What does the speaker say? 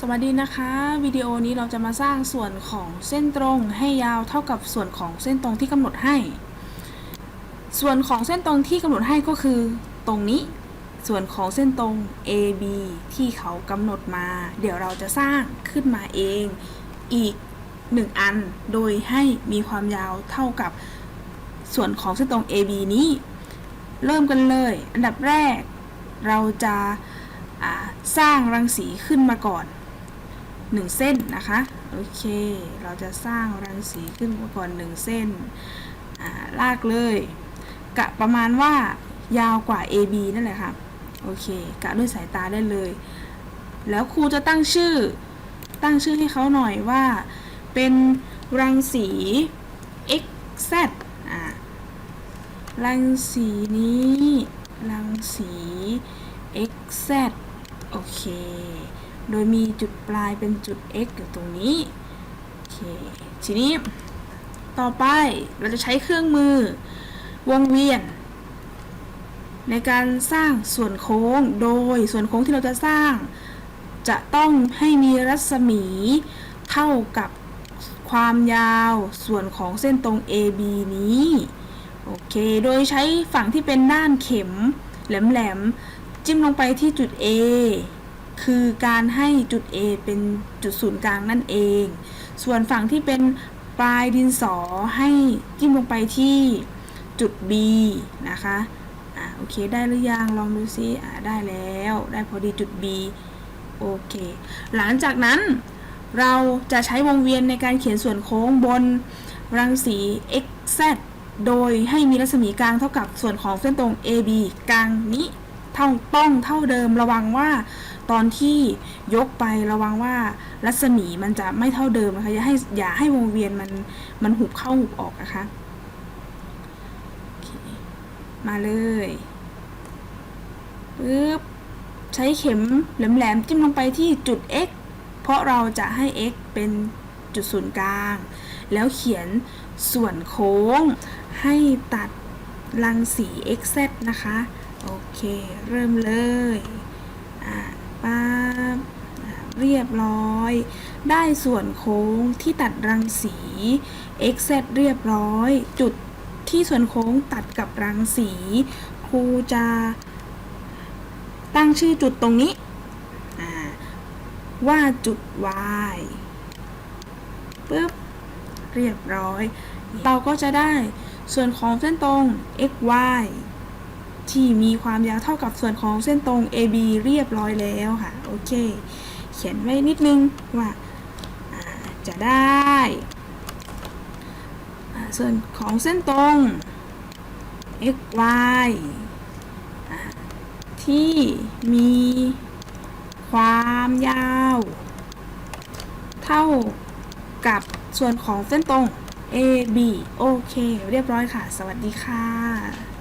สวัสดีนะคะ วิดีโอนี้เราจะมาสร้างส่วนของเส้นตรงให้ยาวเท่ากับส่วนของเส้นตรงที่กำหนดให้ ส่วนของเส้นตรงที่กำหนดให้ก็คือ ตรงนี้ ส่วนของเส้นตรง AB ที่เขากำหนดมา เดี๋ยวเราจะสร้างขึ้นมาเองอีก 1 อัน โดยให้มีความยาวเท่ากับส่วนของเส้นตรง AB นี้ เริ่มกันเลย อันดับแรกเราจะสร้างรังสีขึ้นมาก่อน 1 เส้นนะคะโอเค เราจะสร้างรังสีขึ้นมาก่อน 1 เส้นลากเลยกะประมาณว่ายาวกว่า AB นั่นแหละค่ะโอเคกะด้วยสายตาได้เลย แล้วครูจะตั้งชื่อตั้งชื่อให้เขาหน่อยว่า เป็นรังสี xz อ่ารังสีนี้ รังสี xz โอเค โดยมีจุดปลายเป็นจุด x อยู่ตรงนี้โอเคทีนี้ต่อไปเราจะใช้เครื่องมือวงเวียน ในการสร้างส่วนโค้งโดยส่วนโค้งที่เราจะสร้าง จะต้องให้มีรัศมีเท่ากับความยาวส่วนของเส้นตรง AB นี้โอเคโดยใช้ฝั่งที่เป็นด้านเข็มแหลมๆจิ้มลงไปที่จุด A คือการให้จุด A เป็นจุดศูนย์กลางนั่นเอง ส่วนฝั่งที่เป็นปลายดินสอให้จิ้มลงไปที่จุด B นะคะอ่าโอเคได้หรือยังลองดูซิอ่าได้แล้วได้พอดีจุด B โอเค หลังจากนั้นเราจะใช้วงเวียนในการเขียนส่วนโค้งบนรังสี xz โดยให้มีรัศมีกลางเท่ากับส่วนของเส้นตรง AB กลางนี้เท่าต้องเท่าเดิมระวังว่า ตอนที่ยกไประวังว่ารัศมีมันจะไม่เท่าเดิมนะคะ อย่าให้อย่าให้วงเวียนมันมันหุบเข้าหุบออกนะคะ มาเลยปึ๊บใช้เข็มแหลมๆจิ้มลงไปที่จุด x เพราะเราจะให้ x เป็นจุดศูนย์กลาง แล้วเขียนส่วนโค้งให้ตัดรังสี xz นะคะ โอเค เริ่มเลย เรียบร้อย ได้ส่วนโค้งที่ตัดรังสี xz เรียบร้อย จุดที่ส่วนโค้งตัดกับรังสี ครูจะตั้งชื่อจุดตรงนี้ ว่าจุด y ปึ๊บ เรียบร้อย เราก็จะได้ส่วนของเส้นตรง xy ที่มีความยาวเท่ากับส่วนของเส้นตรง AB เรียบร้อยแล้วค่ะ โอเค ขียนไว้นิดนึงว่าจะได้ ส่วนของเส้นตรง xy ที่มีความยาว เท่ากับส่วนของเส้นตรง A B โอเค เรียบร้อยค่ะ สวัสดีค่ะ